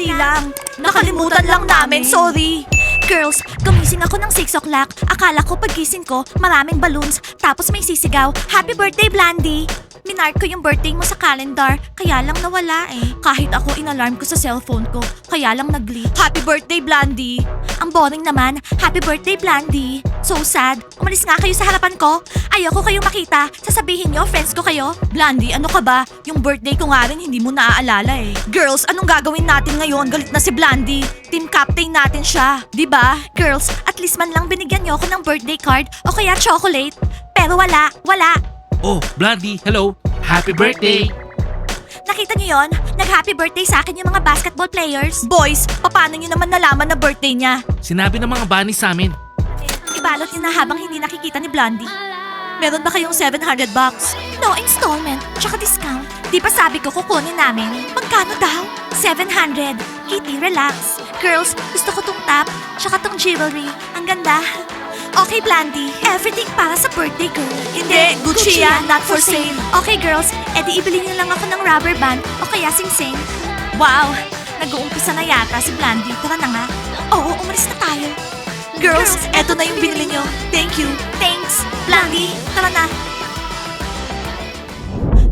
Sandali lang. Nakalimutan lang namin, sorry. Girls, gumising ako ng 6 o'clock. Akala ko pagising ko, maraming balloons, tapos may sisigaw, Happy birthday, Blandy! Minark ko yung birthday mo sa calendar, kaya lang nawala eh. Kahit ako inalarm ko sa cellphone ko, kaya lang nag-glitch. Happy birthday, Blandy! Ang boring naman, happy birthday, Blandy! So sad. Umalis nga kayo sa harapan ko. Ayoko kayo makita. Sasabihin nyo, friends ko kayo. Blandy, ano ka ba? Yung birthday ko nga rin, hindi mo naaalala eh. Girls, anong gagawin natin ngayon? Galit na si Blandy. Team captain natin siya. 'Di ba? Girls, at least man lang binigyan niyo ako ng birthday card o kaya chocolate. Pero wala, wala. Oh, Blondie, hello. Happy birthday. Nakita niyo yon? Nag-happy birthday sa akin yung mga basketball players. Boys, paano niyo naman nalaman na birthday niya? Sinabi ng mga bunny sa amin. Ibalot niyo na habang hindi nakikita ni Blondie. Meron ba kayong 700 bucks? No installment, tsaka discount. Di ba sabi ko kukunin namin? Magkano daw? 700. Kitty, relax. Girls, gusto ko tong top, tsaka tong jewelry. Ang ganda. Okay, Blandy. Everything para sa birthday girl. Hindi, Gucci yan, not for sale. Okay, girls, edi ibili niyo lang ako ng rubber band o kaya sing-sing. Wow, nag-uumpisa na yata si Blandy. Tara na nga. Oo, umalis na tayo. Girls, eto na yung binili nyo. Thank you. Thanks. Blondie, tara na.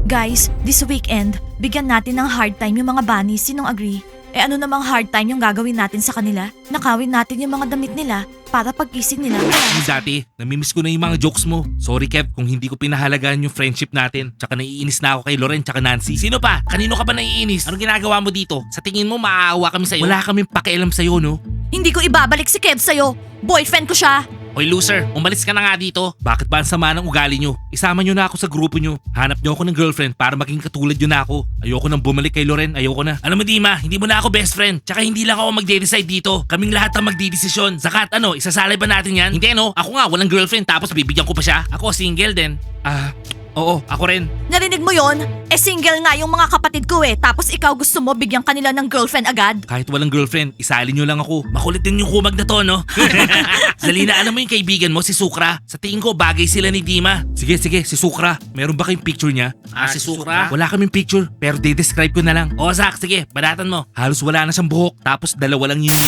Guys, this weekend, bigyan natin ng hard time yung mga bunnies. Sinong agree? Eh ano namang hard time yung gagawin natin sa kanila? Nakawin natin yung mga damit nila para pagkising nila. Yung dati, namimiss ko na yung mga jokes mo. Sorry Kev kung hindi ko pinahalagaan yung friendship natin. Tsaka naiinis na ako kay Loren tsaka Nancy. Sino pa? Kanino ka ba naiinis? Anong ginagawa mo dito? Sa tingin mo maaawa kami sa'yo? Wala kaming pakialam sa'yo, no? Hindi ko ibabalik si Kev sa'yo. Boyfriend ko siya. Hoy loser, umalis ka na nga dito. Bakit ba ang sama ng ugali nyo? Isama nyo na ako sa grupo nyo. Hanap nyo ako ng girlfriend para maging katulad nyo na ako. Ayoko nang bumalik kay Loren, ayoko na. Alam mo Dima, hindi mo na ako best friend. Tsaka hindi lang ako magde-decide dito. Kaming lahat ang magdidesisyon. Zakat, ano, isasalay ba natin yan? Hindi no, ako nga walang girlfriend tapos bibigyan ko pa siya. Ako single din. Ah, oo, ako rin. Narinig mo yon? Eh single nga yung mga kapatid ko eh. Tapos ikaw gusto mo bigyan kanila ng girlfriend agad? Kahit walang girlfriend, isali nyo lang ako. Makulit din yung kumag na to, no? Zalina, alam mo yung kaibigan mo, si Sukra? Sa tingin ko, bagay sila ni Dima. Sige, sige, si Sukra. Meron ba kayong picture niya? Ah, si Sukra? Wala kaming picture, pero de-describe ko na lang. O, Zach, sige, badatan mo. Halos wala na siyang buhok, tapos dalawa lang yung.